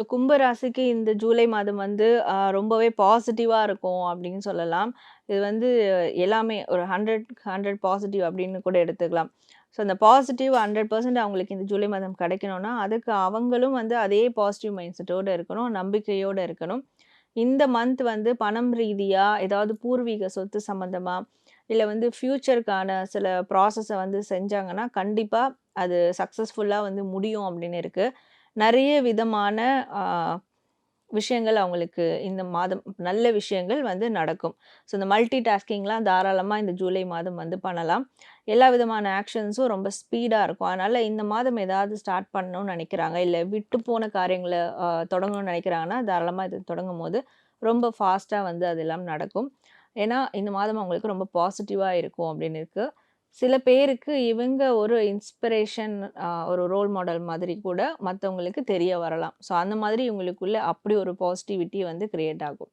So கும்பராசிக்கு இந்த ஜூலை மாதம் வந்து ரொம்பவே பாசிட்டிவாக இருக்கும் அப்படின்னு சொல்லலாம். இது வந்து எல்லாமே ஒரு 100 100 பாசிட்டிவ் அப்படின்னு கூட எடுத்துக்கலாம். ஸோ அந்த பாசிட்டிவ் 100% அவங்களுக்கு இந்த ஜூலை மாதம் கிடைக்கணும்னா, அதுக்கு அவங்களும் வந்து அதே பாசிட்டிவ் மைண்ட் செட்டோடு இருக்கணும். நம்பிக்கையோடு இருக்கணும். இந்த மந்த் வந்து பணம் ரீதியாக ஏதாவது பூர்வீக சொத்து சம்மந்தமாக இல்லை வந்து ஃப்யூச்சருக்கான சில ப்ராசஸை வந்து செஞ்சாங்கன்னா, கண்டிப்பாக அது சக்ஸஸ்ஃபுல்லாக வந்து முடியும் அப்படின்னு இருக்குது நிறைய விதமான விஷயங்கள் அவங்களுக்கு இந்த மாதம் நல்ல விஷயங்கள் வந்து நடக்கும். ஸோ இந்த மல்டி டாஸ்கிங்லாம் தாராளமாக இந்த ஜூலை மாதம் வந்து பண்ணலாம். எல்லா விதமான ஆக்ஷன்ஸும் ரொம்ப ஸ்பீடாக இருக்கும். அதனால் இந்த மாதம் ஏதாவது ஸ்டார்ட் பண்ணணும்னு நினைக்கிறாங்க இல்லை விட்டு போன காரியங்களை தொடங்கணும்னு நினைக்கிறாங்கன்னா தாராளமாக இது தொடங்கும்போது ரொம்ப ஃபாஸ்ட்டாக வந்து அதெல்லாம் நடக்கும். ஏன்னா, இந்த மாதம் அவங்களுக்கு ரொம்ப பாசிட்டிவாக இருக்கும் அப்படின்னு இருக்குது சில பேருக்கு இவங்க ஒரு இன்ஸ்பிரேஷன் ஒரு ரோல் மாடல் மாதிரி கூட மற்றவங்களுக்கு தெரிய வரலாம். ஸோ அந்த மாதிரி இவங்களுக்குள்ள அப்படி ஒரு பாசிட்டிவிட்டி வந்து க்ரியேட் ஆகும்.